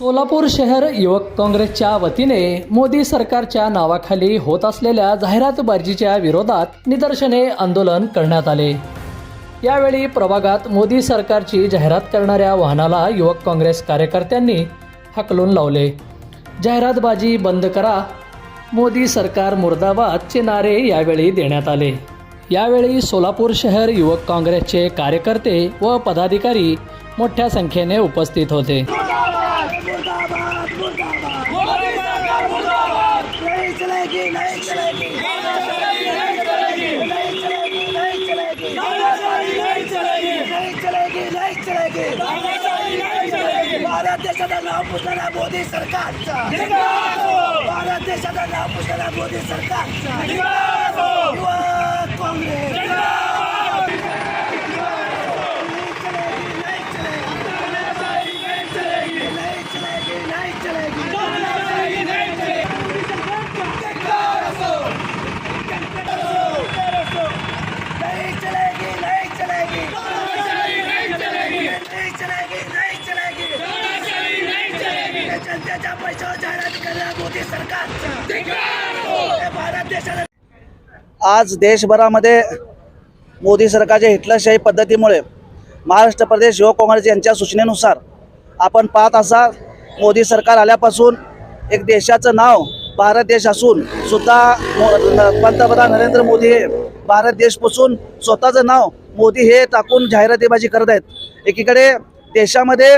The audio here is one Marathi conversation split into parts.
सोलापूर शहर युवक काँग्रेसच्या वतीने मोदी सरकारच्या नावाखाली होत असलेल्या जाहिरातबाजीच्या विरोधात निदर्शने आंदोलन करण्यात आले. यावेळी प्रभागात मोदी सरकारची जाहिरात करणाऱ्या वाहनाला युवक काँग्रेस कार्यकर्त्यांनी हकलून लावले. जाहिरातबाजी बंद करा. मोदी सरकार मुर्दाबादचे नारे यावेळी देण्यात आले. यावेळी सोलापूर शहर युवक काँग्रेसचे कार्यकर्ते व पदाधिकारी मोठ्या संख्येने उपस्थित होते. भारत देशाचं नाव पुसणारा मोदी सरकारचा भारत देशाचं नाव पुसणारा मोदी सरकारचा काँग्रेस नहीं चलेगी नहीं चलेगी नहीं चलेगी नहीं चलेगी नहीं चलेगी नहीं चलेगी नहीं चलेगी हे जनतेच्या पैशावर जाहिरात करणार मोदी सरकार. भारत देशाला आज देशभरामध्ये मोदी सरकारच्या हिटलरशाही पद्धतीमुळे महाराष्ट्र प्रदेश युवक काँग्रेस यांच्या सूचनेनुसार आपण पाहत असा मोदी सरकार आल्यापासून एक देशाचं नाव भारत देश असून सुद्धा पंतप्रधान नरेंद्र मोदी हे भारत देशपासून स्वतःचं नाव मोदी हे टाकून जाहिरातीबाजी करत आहेत. एकीकडे देशामध्ये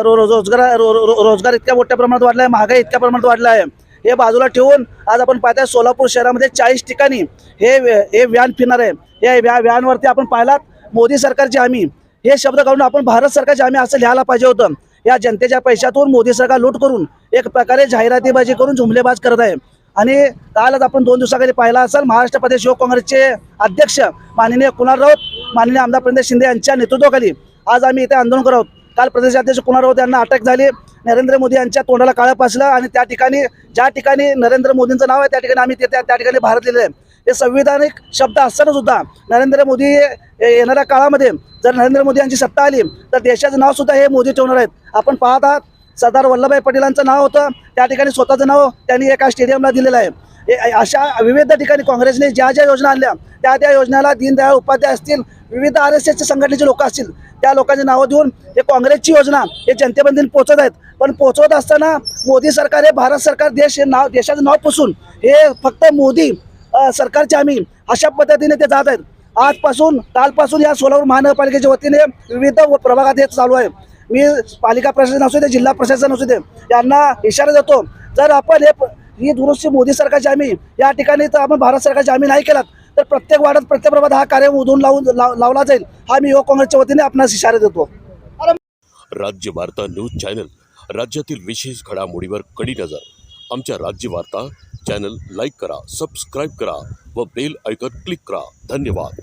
रो रोजगार रो रो- रोजगार इतक्या मोठ्या प्रमाणात वाढला आहे महागाई इतक्या प्रमाणात वाढला आहे हे बाजूला ठेवून आज आपण पाहताय सोलापूर शहरामध्ये चाळीस ठिकाणी हे हे व्यान फिरणार आहे. या व्या व्यानवरती आपण पाहिलात मोदी सरकारची हमी. हे शब्द काढून आपण भारत सरकारची हमी असं लिहायला पाहिजे होतं. या जनतेच्या पैशातून मोदी सरकार लूट करून एक प्रकारे जाहिरातीबाजी करून झुमलेबाज करत आहे. आणि कालच आपण दोन दिवसाखाली पाहिला असेल महाराष्ट्र प्रदेश युवक काँग्रेसचे अध्यक्ष माननीय कुणाल राऊत माननीय आमदार प्रदेश शिंदे यांच्या नेतृत्वाखाली. आज आम्ही इथे आंदोलन करत आहोत. काल प्रदेशाध्यक्ष कुणाल राऊत यांना अटक झाली. नरेंद्र मोदी यांच्या तोंडाला काळं पासलं आणि त्या ठिकाणी ज्या ठिकाणी नरेंद्र मोदींचं नाव आहे त्या ठिकाणी आम्ही ते त्या त्या ठिकाणी भारत लिहिले आहे हे संविधानिक शब्द असताना सुद्धा नरेंद्र मोदी हे येणाऱ्या काळामध्ये जर नरेंद्र मोदी यांची सत्ता आली तर देशाचं नाव सुद्धा हे मोदी ठेवणार आहेत. आपण पाहत आहात सरदार वल्लभभाई पटेलांचं नाव होतं. त्या ठिकाणी स्वतःचं नाव त्यांनी एका स्टेडियमला दिलेलं आहे. अशा विविध ठिकाणी काँग्रेसने ज्या ज्या योजना आणल्या त्या त्या योजनाला दीनदयाळ उपाध्याय असतील विविध आर एस एसच्या संघटनेचे लोक असतील त्या लोकांची नावं देऊन हे काँग्रेसची योजना हे जनतेपर्यंत पोहोचत आहेत. पण पोहोचवत असताना मोदी सरकार हे भारत सरकार देश हे नाव देशाचं नाव पुसून हे फक्त मोदी सरकारचे आम्ही अशा पद्धतीने ते जात आहेत. आजपासून कालपासून या सोलापूर महानगरपालिकेच्या वतीने विविध प्रभागात हे चालू आहे. मी पालिका प्रशासन असू दे जिल्हा प्रशासन असू दे यांना इशारा देतो. जर आपण हे ही दुरुस्ती मोदी सरकारची आम्ही या ठिकाणी तर आपण भारत सरकारची आम्ही नाही केलात तर प्रत्येक वार्डात प्रत्येक प्रभात हा कार्य उधून लावून लाव- लावला जाईल हा मी युवक काँग्रेसच्या वतीने आपणास इशारा देतो. राज्य वार्ता न्यूज चॅनल राज्यातील विशेष घडामोडीवर कडी नजर. आमच्या राज्य वार्ता चॅनल लाईक करा सबस्क्राईब करा व बेल ऐकत क्लिक करा. धन्यवाद.